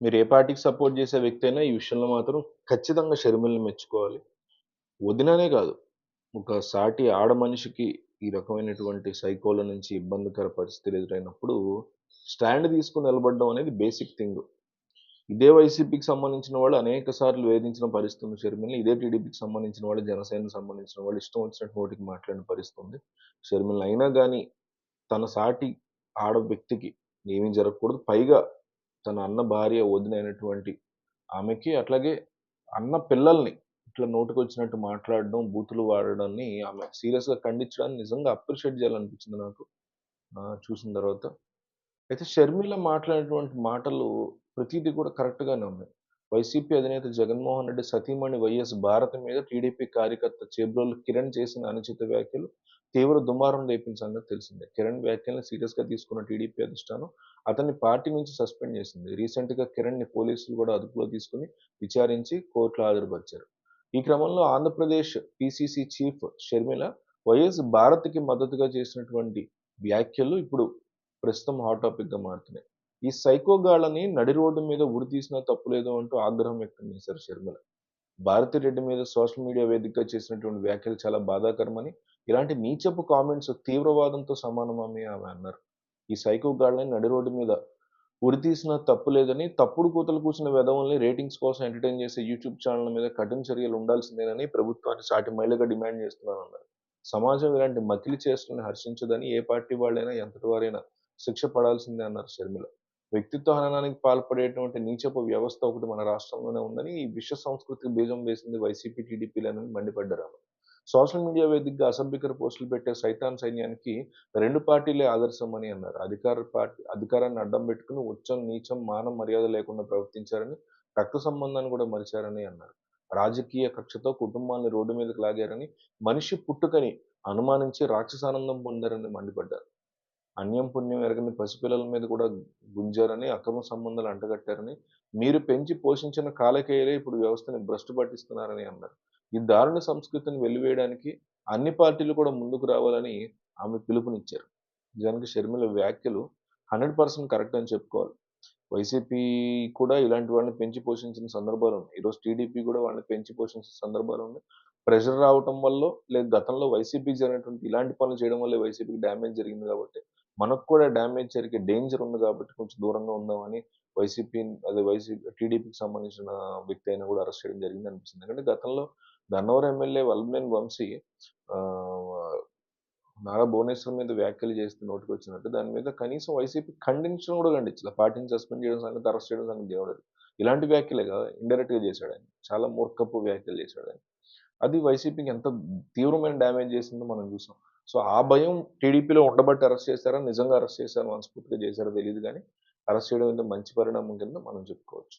మీరు ఏ పార్టీకి సపోర్ట్ చేసే వ్యక్తి అయినా ఈ విషయంలో మాత్రం ఖచ్చితంగా షర్మిల్ని మెచ్చుకోవాలి. వదిననే కాదు ఒక సాటి ఆడ మనిషికి ఈ రకమైనటువంటి సైకోల నుంచి ఇబ్బందికర పరిస్థితులు ఎదురైనప్పుడు స్టాండ్ తీసుకుని నిలబడడం అనేది బేసిక్ థింగ్. ఇదే వైసీపీకి సంబంధించిన వాళ్ళు అనేక సార్లు వేధించిన పరిస్థితి ఉంది ఇదే టీడీపీకి సంబంధించిన వాళ్ళు జనసేనకు సంబంధించిన వాళ్ళు ఇష్టం వచ్చినట్టు నోటికి మాట్లాడిన పరిస్థితి ఉంది. అయినా కానీ తన సాటి ఆడ వ్యక్తికి ఏమీ జరగకూడదు. పైగా తన అన్న భార్య వదినైనటువంటి ఆమెకి అట్లాగే అన్న పిల్లల్ని ఇట్లా నోటికొచ్చినట్టు మాట్లాడడం బూతులు వాడడాన్ని ఆమె సీరియస్‌గా ఖండించడాన్ని నిజంగా అప్రిషియేట్ చేయాలనిపించింది నాకు. చూసిన తర్వాత. అయితే షర్మిల మాట్లాడినటువంటి మాటలు ప్రతిదీ కూడా కరెక్ట్‌గానే ఉన్నాయి. వైసీపీ అధినేత జగన్మోహన్ రెడ్డి సతీమణి వైఎస్ భారత్ మీద టీడీపీ కార్యకర్త చేబ్రోలు కిరణ్ చేసిన అనుచిత వ్యాఖ్యలు తీవ్ర దుమారం రేపిన సంగతి తెలిసిందే. కిరణ్ వ్యాఖ్యలను సీరియస్‌గా తీసుకున్న టీడీపీ అధిష్టానం అతన్ని పార్టీ నుంచి సస్పెండ్ చేసింది. రీసెంట్‌గా కిరణ్‌ని పోలీసులు కూడా అదుపులో తీసుకుని విచారించి కోర్టులో హాజరుపరిచారు. ఈ క్రమంలో Andhra Pradesh PCC chief Sharmila YS భారత్‌కి మద్దతుగా చేసినటువంటి వ్యాఖ్యలు ఇప్పుడు ప్రస్తుతం హాట్ టాపిక్‌గా మారుతున్నాయి. ఈ సైకోగాళ్ళని నడి రోడ్డు మీద ఉరి తీసినా తప్పులేదు అంటూ ఆగ్రహం వ్యక్తం చేశారు షర్మిల. భారతిరెడ్డి మీద సోషల్ మీడియా వేదికగా చేసినటువంటి వ్యాఖ్యలు చాలా బాధాకరమని, ఇలాంటి నీచపు కామెంట్స్ తీవ్రవాదంతో సమానమని ఆమె అన్నారు. ఈ సైకోగాళ్ళని నడి రోడ్డు మీద ఉరి తీసినా తప్పు లేదని, తప్పుడు కూతలు కూర్చున్న వెధవల్ని రేటింగ్స్ కోసం ఎంటర్‌టైన్ చేసే యూట్యూబ్ ఛానల్ మీద కఠిన చర్యలు ఉండాల్సిందేనని ప్రభుత్వాన్ని సాటి మైలుగా డిమాండ్ చేస్తున్నానన్నారు. సమాజం ఇలాంటి మకిలి చేష్టలను హర్షించదని ఏ పార్టీ వాళ్ళైనా ఎంతటి వారైనా శిక్ష పడాల్సిందే అన్నారు షర్మిల. వ్యక్తిత్వ హననానికి పాల్పడేటువంటి నీచపు వ్యవస్థ ఒకటి మన రాష్ట్రంలోనే ఉందని, ఈ విశ్వ సంస్కృతికి బీజం వేసింది వైసీపీ, టీడీపీలేనని మండిపడ్డారు సోషల్ మీడియా వేదికగా అసభ్యకర పోస్టులు పెట్టే సైతాన్ సైన్యానికి రెండు పార్టీలే ఆదర్శం అని అన్నారు. అధికార పార్టీ అధికారాన్ని అడ్డం పెట్టుకుని ఉచ్చం, నీచం, మానం, మర్యాద లేకుండా ప్రవర్తించారని, రక్త సంబంధాన్ని కూడా మరిచారని అన్నారు. రాజకీయ కక్షతో కుటుంబాన్ని రోడ్డు మీదకి లాగారని, మనిషి పుట్టుకని అనుమానించి రాక్షసానందం పొందారని మండిపడ్డారు. అన్యం పుణ్యం ఎరగని పసిపిల్లల మీద కూడా గుంజారని, అక్రమ సంబంధాలు అంటగట్టారని, మీరు పెంచి పోషించిన కాలకేయలే ఇప్పుడు వ్యవస్థని భ్రష్టు పట్టిస్తున్నారని అన్నారు. ఈ దారుణ సంస్కృతిని వెలివేయడానికి అన్ని పార్టీలు కూడా ముందుకు రావాలని ఆమె పిలుపునిచ్చారు. నిజానికి షర్మిల వ్యాఖ్యలు 100% కరెక్ట్ అని చెప్పుకోవాలి. వైసీపీ కూడా ఇలాంటి వాళ్ళని పెంచి పోషించిన సందర్భాలు ఉన్నాయి ఈరోజు టీడీపీ కూడా వాళ్ళని పెంచి పోషించిన సందర్భాలు ఉన్నాయి ప్రెషర్ రావటం వల్ల లేదా గతంలో వైసీపీకి జరిగినటువంటి ఇలాంటి పనులు చేయడం వల్ల వైసీపీకి డ్యామేజ్ జరిగింది కాబట్టి, మనకు కూడా డ్యామేజ్ జరిగే డేంజర్ ఉంది కాబట్టి కొంచెం దూరంగా ఉందామని వైసీపీ అదే వైసీపీ టీడీపీకి సంబంధించిన వ్యక్తి అయినా కూడా అరెస్ట్ చేయడం జరిగింది అనిపిస్తుంది. ఎందుకంటే గతంలో గన్నవరం ఎమ్మెల్యే వల్మేన్ వంశీ నారా భువనేశ్వర్ మీద వ్యాఖ్యలు చేస్తే నోటికి వచ్చినట్టు దాని మీద కనీసం వైసీపీ ఖండించడం కూడా ఖండించలేదు పార్టీని సస్పెండ్ చేయడం సంగతి, అరెస్ట్ చేయడం సంగతి దేవుడెరుగు. ఇలాంటి వ్యాఖ్యలే కదా ఇండైరెక్ట్‌గా ఆయన చాలా మూర్ఖపు వ్యాఖ్యలు చేశాడాయన. అది వైసీపీకి ఎంత తీవ్రమైన డ్యామేజ్ చేసిందో మనం చూసాం. సో, ఆ భయం టీడీపీలో ఉండబట్టి అరెస్ట్ చేశారా? నిజంగా అరెస్ట్ చేశారా? మనస్ఫూర్తిగా చేశారో తెలియదు కానీ అరెస్ట్ చేయడం మంచి పరిణామం కింద మనం చెప్పుకోవచ్చు.